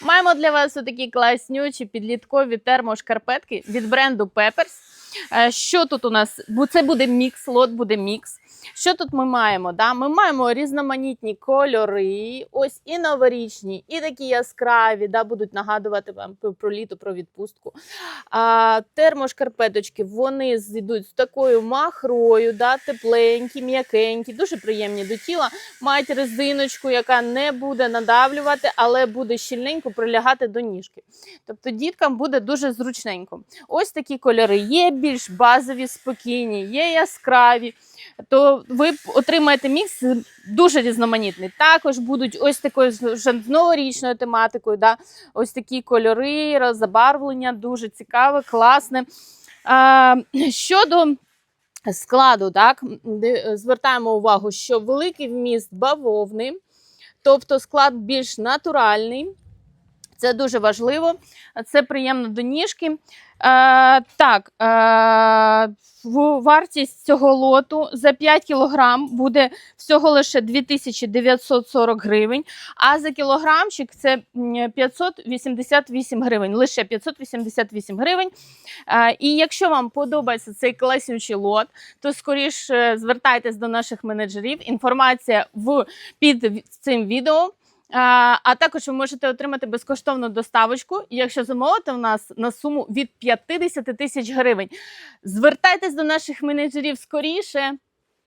Маємо для вас такі класнючі підліткові термошкарпетки від бренду Peppers. Е, Що тут у нас? Це буде мікс, лот буде мікс. Що тут ми маємо? Да? Ми маємо різноманітні кольори, ось і новорічні, і такі яскраві, да, будуть нагадувати вам про, літо, про відпустку. А, термошкарпеточки вони зійдуть з такою махрою, да, тепленькі, м'якенькі, дуже приємні до тіла. Мають резиночку, яка не буде надавлювати, але буде щільненько прилягати до ніжки. Тобто діткам буде дуже зручненько. Ось такі кольори. Є більш базові, спокійні, є яскраві. То ви отримаєте мікс дуже різноманітний. Також будуть ось такою новорічною тематикою. Да? Ось такі кольори, забарвлення, дуже цікаве, класне. А, щодо складу, так, звертаємо увагу, що великий вміст бавовни, тобто склад більш натуральний. Це дуже важливо, це приємно до ніжки. Е, так, е, вартість цього лоту за 5 кг буде всього лише 2940 гривень, а за кілограмчик це 588 гривень, лише 588 гривень. Е, і якщо вам подобається цей класнючий лот, то скоріше звертайтесь до наших менеджерів. Інформація в під цим відео. А, також ви можете отримати безкоштовну доставочку, якщо замовите в нас на суму від 50 тисяч гривень. Звертайтесь до наших менеджерів скоріше.